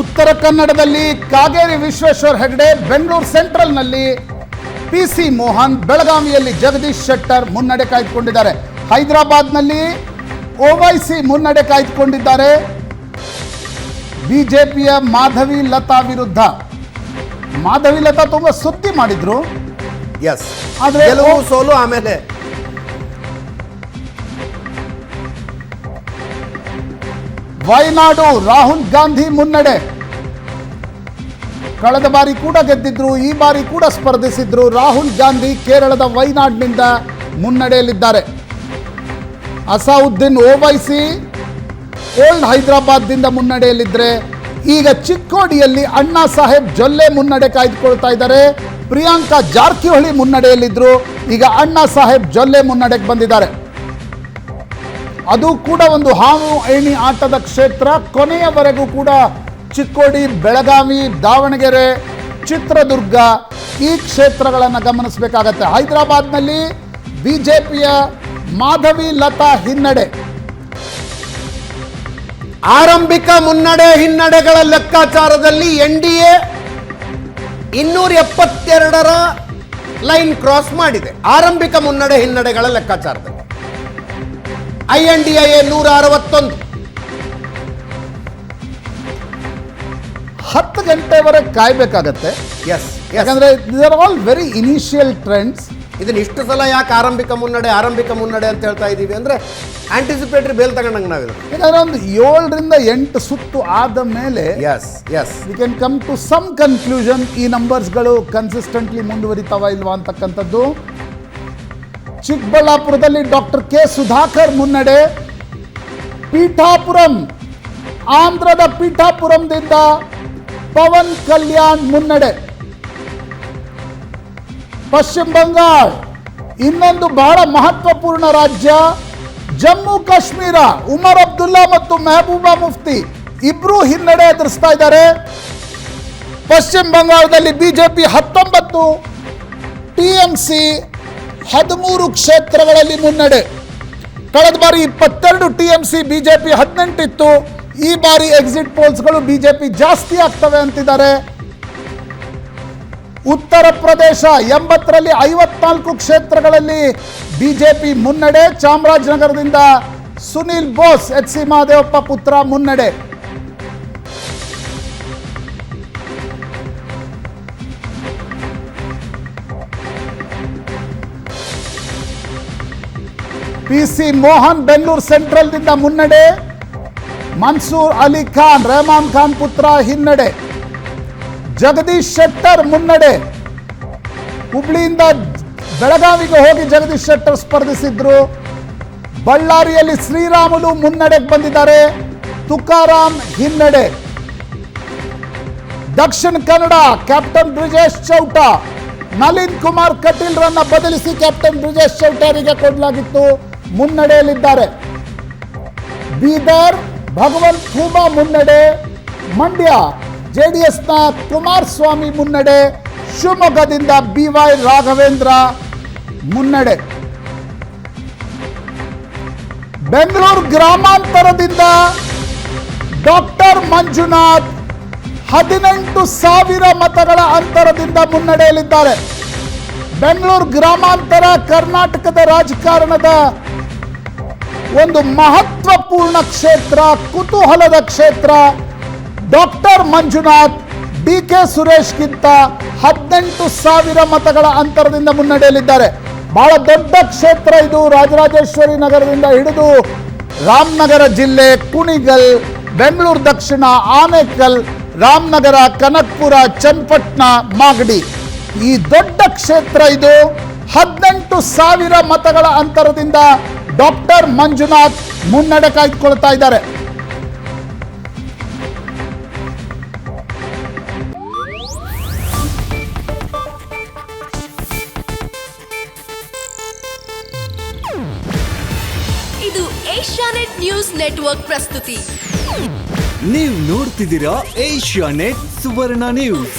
ಉತ್ತರ ಕನ್ನಡದಲ್ಲಿ ಕಾಗೇರಿ ವಿಶ್ವೇಶ್ವರ ಹೆಗಡೆ ಬೆಂಗಳೂರು ಸೆಂಟ್ರಲ್ನಲ್ಲಿ ಪಿ ಸಿ ಮೋಹನ್ ಬೆಳಗಾವಿಯಲ್ಲಿ ಜಗದೀಶ್ ಶೆಟ್ಟರ್ ಮುನ್ನಡೆ ಕಾಯ್ದುಕೊಂಡಿದ್ದಾರೆ. ಹೈದರಾಬಾದ್ನಲ್ಲಿ ಓವೈಸಿ ಮುನ್ನಡೆ ಕಾಯ್ದುಕೊಂಡಿದ್ದಾರೆ. ಬಿಜೆಪಿಯ ಮಾಧವಿ ಲತಾ ವಿರುದ್ಧ. ಮಾಧವಿ ಲತಾ ತುಂಬ ಸುದ್ದಿ ಮಾಡಿದ್ರು. ಎಸ್ ಆದರೆ ಸೋಲು ಆಮೇಲೆ ವಯನಾಡು ರಾಹುಲ್ ಗಾಂಧಿ ಮುನ್ನಡೆ. ಕಳೆದ ಬಾರಿ ಕೂಡ ಗೆದ್ದಿದ್ರು, ಈ ಬಾರಿ ಕೂಡ ಸ್ಪರ್ಧಿಸಿದ್ರು ರಾಹುಲ್ ಗಾಂಧಿ ಕೇರಳದ ವಯನಾಡ್ನಿಂದ ಮುನ್ನಡೆಯಲ್ಲಿದ್ದಾರೆ. ಅಸಾವುದ್ದೀನ್ ಓವೈಸಿ ಓಲ್ಡ್ ಹೈದರಾಬಾದ್ದಿಂದ ಮುನ್ನಡೆಯಲ್ಲಿದ್ದರೆ ಈಗ ಚಿಕ್ಕೋಡಿಯಲ್ಲಿ ಅಣ್ಣಾ ಸಾಹೇಬ್ ಜೊಲ್ಲೆ ಮುನ್ನಡೆ ಕಾಯ್ದುಕೊಳ್ತಾ ಇದ್ದಾರೆ. ಪ್ರಿಯಾಂಕಾ ಜಾರಕಿಹೊಳಿ ಮುನ್ನಡೆಯಲ್ಲಿದ್ದರು ಈಗ ಅಣ್ಣಾ ಸಾಹೇಬ್ ಜೊಲ್ಲೆ ಮುನ್ನಡೆಗೆ ಬಂದಿದ್ದಾರೆ. ಅದು ಕೂಡ ಒಂದು ಹಾವು ಏಣಿ ಆಟದ ಕ್ಷೇತ್ರ. ಕೊನೆಯವರೆಗೂ ಕೂಡ ಚಿಕ್ಕೋಡಿ, ಬೆಳಗಾವಿ, ದಾವಣಗೆರೆ, ಚಿತ್ರದುರ್ಗ ಈ ಕ್ಷೇತ್ರಗಳನ್ನು ಗಮನಿಸಬೇಕಾಗತ್ತೆ. ಹೈದರಾಬಾದ್ನಲ್ಲಿ ಪಿಯ ಮಾಧವಿ, ಲತಾ ಹಿನ್ನಡೆ. ಆರಂಭಿಕ ಮುನ್ನಡೆ ಹಿನ್ನಡೆಗಳ ಲೆಕ್ಕಾಚಾರದಲ್ಲಿ ಎನ್ ಡಿ ಎ ಇನ್ನೂರ ಎಪ್ಪತ್ತೆರಡರ ಲೈನ್ ಕ್ರಾಸ್ ಮಾಡಿದೆ. ಆರಂಭಿಕ ಮುನ್ನಡೆ ಹಿನ್ನಡೆಗಳ ಲೆಕ್ಕಾಚಾರದಲ್ಲಿ. ಐ ಎನ್ ಡಿ ಎ ನೂರ ಅರವತ್ತೊಂದು ಹತ್ತು ಗಂಟೆವರೆಗೆ ಕಾಯ್ಬೇಕಾಗತ್ತೆ. ಎಸ್ ಯಾಕಂದ್ರೆ are all very initial trends ಇದನ್ನ ಇಷ್ಟು ಸಲ ಯಾಕೆ ಆರಂಭಿಕ ಮುನ್ನಡೆ ಆರಂಭಿಕ ಮುನ್ನಡೆ ಅಂತ ಹೇಳ್ತಾ ಇದ್ದೀವಿ ಅಂದ್ರೆ ಆಂಟಿಸಿಪೇಟರಿ ಬೇಲ್ ತಗೊಂಡಂಗೆ ನಾವಿದ್ರು ಯಾಕಂದ್ರೆ ಒಂದು ಏಳರಿಂದ ಎಂಟು ಸುತ್ತು ಆದ ಮೇಲೆ yes yes we can come to some conclusion ಈ ನಂಬರ್ಸ್ಗಳು ಕನ್ಸಿಸ್ಟೆಂಟ್ಲಿ ಮುಂದುವರಿತಾವ ಇಲ್ವಾ ಅಂತಕ್ಕಂಥದ್ದು. ಚಿಕ್ಕಬಳ್ಳಾಪುರದಲ್ಲಿ ಡಾಕ್ಟರ್ ಕೆ ಸುಧಾಕರ್ ಮುನ್ನಡೆ. ಪೀಠಾಪುರಂ, ಆಂಧ್ರದ ಪೀಠಾಪುರಂದಿಂದ ಪವನ್ ಕಲ್ಯಾಣ್ ಮುನ್ನಡೆ. ಪಶ್ಚಿಮ ಬಂಗಾಳ, ಇನ್ನೊಂದು ಬಹಳ ಮಹತ್ವಪೂರ್ಣ ರಾಜ್ಯ, ಜಮ್ಮು ಕಾಶ್ಮೀರ. ಉಮರ್ ಅಬ್ದುಲ್ಲಾ ಮತ್ತು ಮೆಹಬೂಬಾ ಮುಫ್ತಿ ಇಬ್ರು ಹಿನ್ನಡೆ ಎದುರಿಸ್ತಾ ಇದ್ದಾರೆ. ಪಶ್ಚಿಮ ಬಂಗಾಳದಲ್ಲಿ ಬಿಜೆಪಿ ಹತ್ತೊಂಬತ್ತು, ಟಿಎಂಸಿ ಹದಿಮೂರು ಕ್ಷೇತ್ರಗಳಲ್ಲಿ ಮುನ್ನಡೆ. ಕಳೆದ ಬಾರಿ ಇಪ್ಪತ್ತೆರಡು ಟಿ ಎಂ ಟಿಎಂಸಿ, ಬಿಜೆಪಿ ಹದಿನೆಂಟಿತ್ತು. ಈ ಬಾರಿ ಎಕ್ಸಿಟ್ ಪೋಲ್ಸ್ಗಳು ಬಿಜೆಪಿ ಜಾಸ್ತಿ ಆಗ್ತವೆ ಅಂತಿದ್ದಾರೆ. ಉತ್ತರ ಪ್ರದೇಶ ಎಂಬತ್ತರಲ್ಲಿ ಐವತ್ನಾಲ್ಕು ಕ್ಷೇತ್ರಗಳಲ್ಲಿ ಬಿಜೆಪಿ ಮುನ್ನಡೆ. ಚಾಮರಾಜನಗರದಿಂದ ಸುನೀಲ್ ಬೋಸ್, ಎಚ್ ಸಿ ಮಹಾದೇವಪ್ಪ ಪುತ್ರ ಮುನ್ನಡೆ. ಪಿ ಸಿ ಮೋಹನ್ ಬೆಂಗಳೂರು ಸೆಂಟ್ರಲ್ದಿಂದ ಮುನ್ನಡೆ ಮನ್ಸೂರ್ ಅಲಿ ಖಾನ್ ರೆಹಮಾನ್ ಖಾನ್ ಪುತ್ರ ಹಿನ್ನಡೆ, ಜಗದೀಶ್ ಶೆಟ್ಟರ್ ಮುನ್ನಡೆ. ಹುಬ್ಳಿಯಿಂದ ಬೆಳಗಾವಿಗೆ ಹೋಗಿ ಜಗದೀಶ್ ಶೆಟ್ಟರ್ ಸ್ಪರ್ಧಿಸಿದ್ರು. ಬಳ್ಳಾರಿಯಲ್ಲಿ ಶ್ರೀರಾಮುಲು ಮುನ್ನಡೆಗೆ ಬಂದಿದ್ದಾರೆ. ತುಕಾರಾಮ್ ಹಿನ್ನಡೆ. ದಕ್ಷಿಣ ಕನ್ನಡ, ಕ್ಯಾಪ್ಟನ್ ಬ್ರಿಜೇಶ್ ಚೌಟ. ನಳಿನ್ ಕುಮಾರ್ ಕಟೀಲ್ರನ್ನ ಬದಲಿಸಿ ಕ್ಯಾಪ್ಟನ್ ಬ್ರಿಜೇಶ್ ಚೌಟರಿಗೆ ಕೊಡಲಾಗಿತ್ತು. ಮುನ್ನಡೆಯಲ್ಲಿದ್ದಾರೆ. ಬೀದರ್ ಭಗವಂತ್ ಖೂಬಾ ಮುನ್ನಡೆ, ಮಂಡ್ಯ ಜೆಡಿಎಸ್ನ ಕುಮಾರಸ್ವಾಮಿ ಮುನ್ನಡೆ, ಶಿವಮೊಗ್ಗದಿಂದ ಬಿ ವೈ ರಾಘವೇಂದ್ರ ಮುನ್ನಡೆ. ಬೆಂಗಳೂರು ಗ್ರಾಮಾಂತರದಿಂದ ಡಾಕ್ಟರ್ ಮಂಜುನಾಥ್ ಹದಿನೆಂಟು ಸಾವಿರ ಮತಗಳ ಅಂತರದಿಂದ ಮುನ್ನಡೆಯಲಿದ್ದಾರೆ ಬೆಂಗಳೂರು ಗ್ರಾಮಾಂತರ ಕರ್ನಾಟಕದ ರಾಜಕಾರಣದ ಒಂದು ಮಹತ್ವಪೂರ್ಣ ಕ್ಷೇತ್ರ, ಕುತೂಹಲದ ಕ್ಷೇತ್ರ. ಡಾಕ್ಟರ್ ಮಂಜುನಾಥ್ ಡಿ ಕೆ ಸುರೇಶ್ಗಿಂತ ಹದಿನೆಂಟು ಸಾವಿರ ಮತಗಳ ಅಂತರದಿಂದ ಮುನ್ನಡೆಯಲಿದ್ದಾರೆ ಬಹಳ ದೊಡ್ಡ ಕ್ಷೇತ್ರ ಇದು. ರಾಜರಾಜೇಶ್ವರಿ ನಗರದಿಂದ ಹಿಡಿದು ರಾಮನಗರ ಜಿಲ್ಲೆ, ಕುಣಿಗಲ್, ಬೆಂಗಳೂರು ದಕ್ಷಿಣ, ಆನೇಕಲ್, ರಾಮನಗರ, ಕನಕ್ಪುರ, ಚನ್ನಪಟ್ಟಣ, ಮಾಗಡಿ. ಈ ದೊಡ್ಡ ಕ್ಷೇತ್ರ ಇದು. ಹದಿನೆಂಟು ಸಾವಿರ ಮತಗಳ ಅಂತರದಿಂದ ಡಾಕ್ಟರ್ ಮಂಜುನಾಥ್ ಮುನ್ನಡೆ ಕಾಯ್ದುಕೊಳ್ತಾ ಇದ್ದಾರೆ. ಇದು ಏಷ್ಯಾನೆಟ್ ನ್ಯೂಸ್ ನೆಟ್ವರ್ಕ್ ಪ್ರಸ್ತುತಿ. ನೀವು ನೋಡ್ತಿದ್ದೀರಾ ಏಷ್ಯಾ ನೆಟ್ ಸುವರ್ಣ ನ್ಯೂಸ್.